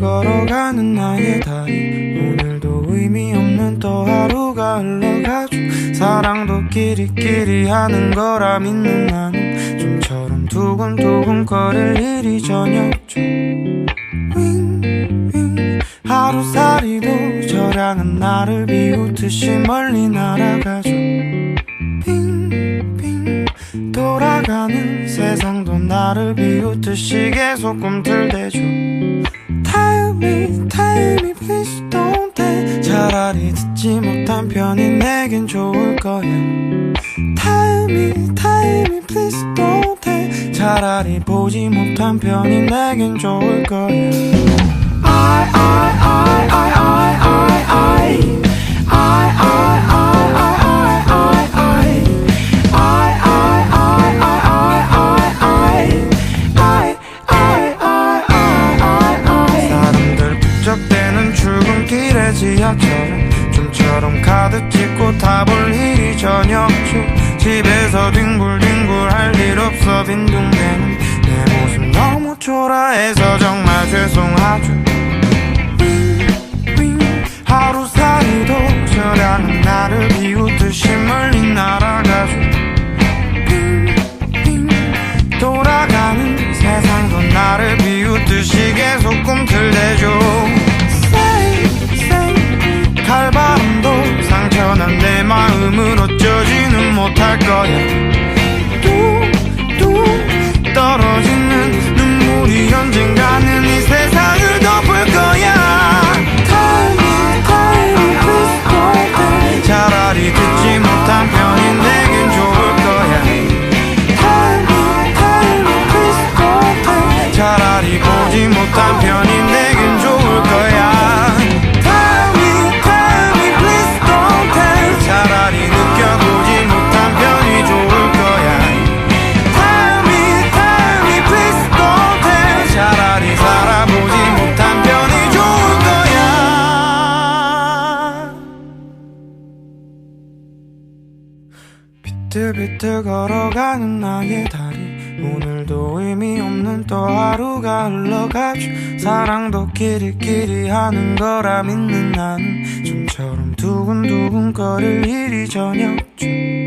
걸어가는 나의 다리. 오늘도 의미 없는 또 하루가 흘러가죠. 사랑도 끼리끼리 하는 거라 믿는 나는 좀처럼 두근두근 거릴 일이 저녁죠. 윙윙. 하루살이도 저량은 나를 비웃듯이 멀리 날아가죠. 빙빙. 돌아가는 세상도 나를 비웃듯이 계속 꿈틀대죠 me, tell me, please don't tell 차라리 듣지 못한 편이 내겐 좋을 거야 Tell me, tell me, please don't tell 차라리 보지 못한 편이 내겐 좋을 거야 지하철은 좀처럼 카드 찍고 타볼 일이 없죠. 집에서 뒹굴뒹굴 할 일 없어 빈둥대는 내 모습 너무 초라해서 정말 죄송하죠 비틀비틀 걸어가는 나의 다리. 오늘도 의미 없는 또 하루가 흘러가죠. 사랑도 끼리끼리 하는 거라 믿는 나는. 좀처럼 두근두근 거릴 일이 전혀 없죠